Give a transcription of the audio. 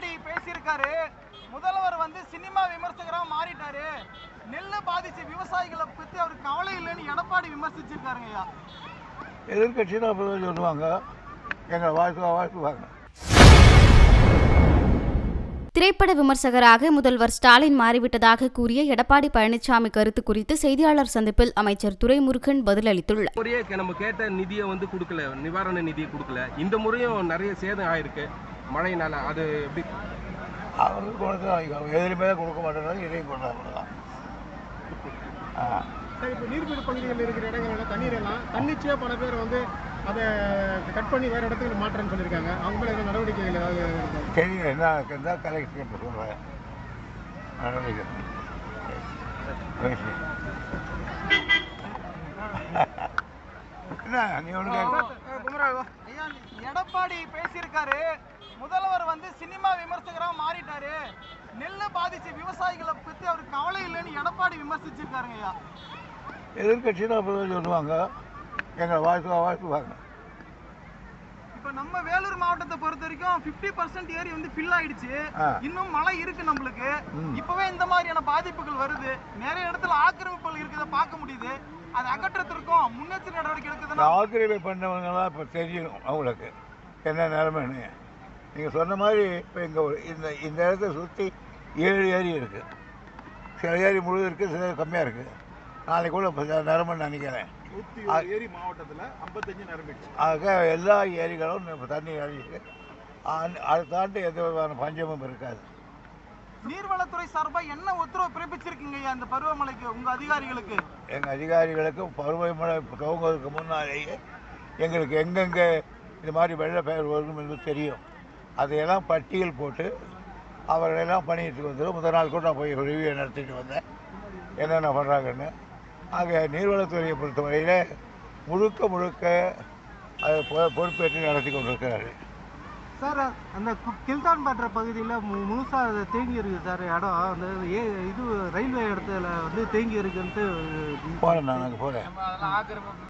எடப்பாடி பேசியிருக்காரு. முதல்வர் வந்து சினிமா விமர்சகரா மாறிட்டாரு. நெல்லை பாதிச்ச விவசாயிகளை பத்தி அவருக்கு கவலை இல்லைன்னு எடப்பாடி விமர்சிச்சிருக்காருங்க ஐயா. எதிர்கட்சியில் சொல்லுவாங்க. எங்களை வாழ்த்து வாழ்த்துவாங்க திரைப்பட விமர்சகராக முதல்வர் ஸ்டாலின் மாறிவிட்டதாக கூறிய எடப்பாடி பழனிசாமி கருத்து குறித்து செய்தியாளர் சந்திப்பில் அமைச்சர் துரைமுருகன் பதிலளித்துள்ளார். முறையே நம்ம கேட்ட நிதியை வந்து கொடுக்கல நிவாரண நிதியை கொடுக்கல. இந்த முறையும் நிறைய சேதம் ஆயிருக்கு. மழையினால அது எப்படி அவருக்கு கொடுத்து எதிலுமே கொடுக்க மாட்டேங்கிறாங்க இதையும் கொண்டாங்க தான் ஆ சார் இப்போ நீர்பிடி பகுதிகளில் இருக்கிற இடங்கள்ல தண்ணீர் எல்லாம் தன்னிச்சையாக பல பேர் வந்து அதை கட் பண்ணி வேறு இடத்துக்கு மாற்றேன்னு சொல்லியிருக்காங்க அவங்க மேலே எதுவும் நடவடிக்கைகள் ஏதாவது? தெரியல என்ன இருக்குதா கலெக்டர் சொல்கிறேன் நடவடிக்கை. என்ன நீ ஒன்று எடப்பாடி பேசியிருக்காரு முதல்வர் வந்து சினிமா விமர்சகரா மாறிட்டாரு. நெல்லை பாதிச்ச விவசாயிகளை பத்தி அவருக்கு கவலை இல்லைன்னு எடப்பாடி விமர்சிச்சிருக்காருங்க ஐயா. எதிர்கட்சியில் சொல்லுவாங்க. எங்களை வாழ்த்து வாழ்த்துவாங்க. இப்ப நம்ம வேலூர் மாவட்டத்தை பொறுத்த வரைக்கும் 50% பர்சன்ட் ஏரி வந்து ஃபில் ஆயிடுச்சு. இன்னும் மழை இருக்கு நம்மளுக்கு. இப்பவே இந்த மாதிரியான பாதிப்புகள் வருது. நிறைய இடத்துல ஆக்கிரமிப்புகள் இருக்கிறத பார்க்க முடியுது. அது அகற்றத்திற்கும் முன்னெச்சரிக்கை நடவடிக்கை எடுக்குதுன்னா ஆக்கிரமிப்பு பண்ணவங்கலாம் இப்போ தெரியணும் அவங்களுக்கு. என்ன நிலைமைன்னு. நீங்கள் சொன்ன மாதிரி இப்போ இங்கே இந்த இந்த இடத்த சுற்றி ஏழு ஏரி இருக்குது சில ஏரி முழுது இருக்குது சில கம்மியாக இருக்குது நாளைக்கு கூட இப்போ நிரம்புன்னு நினைக்கிறேன். ஏரி மாவட்டத்தில் ஐம்பத்தஞ்சு நிரம்பிடுச்சு. ஆக எல்லா ஏரிகளும் இப்ப தண்ணி அழிச்சு அதை தாண்டி எந்த விதமான பஞ்சமும் இருக்காது. நீர்வளத்துறை சார்பா என்ன உத்தரவு பிறப்பிச்சிருக்கீங்க ஐயா இந்த பருவமழைக்கு உங்க அதிகாரிகளுக்கு? எங்கள் அதிகாரிகளுக்கு பருவமழை துவங்குவதற்கு முன்னாலேயே எங்களுக்கு எங்கெங்கே இது மாதிரி வெள்ள பெயர் வரும் என்று தெரியும். அதையெல்லாம் பட்டியல் போட்டு அவர்களெல்லாம் பண்ணிட்டு வந்துடும் முதல் நாள் கூட நான் போய் ரிவ்யூ நடத்திட்டு வந்தேன். என்னென்ன பண்ணுறாங்கன்னு ஆக நீர்வளத்துறையை பொறுத்தவரையில் முழுக்க முழுக்க அதை பொ- பொறுப்பேற்று நடத்தி கொண்டிருக்கிறார்கள். சார் அந்த கில்தான் பற்ற பகுதியில் முழுசாக தேங்கி இருக்குது சார். இடம் அந்த ஏ இது ரயில்வே இடத்துல வந்து தேங்கி இருக்குன்ட்டு போகிறேன் நான் அங்கே போகிறேன்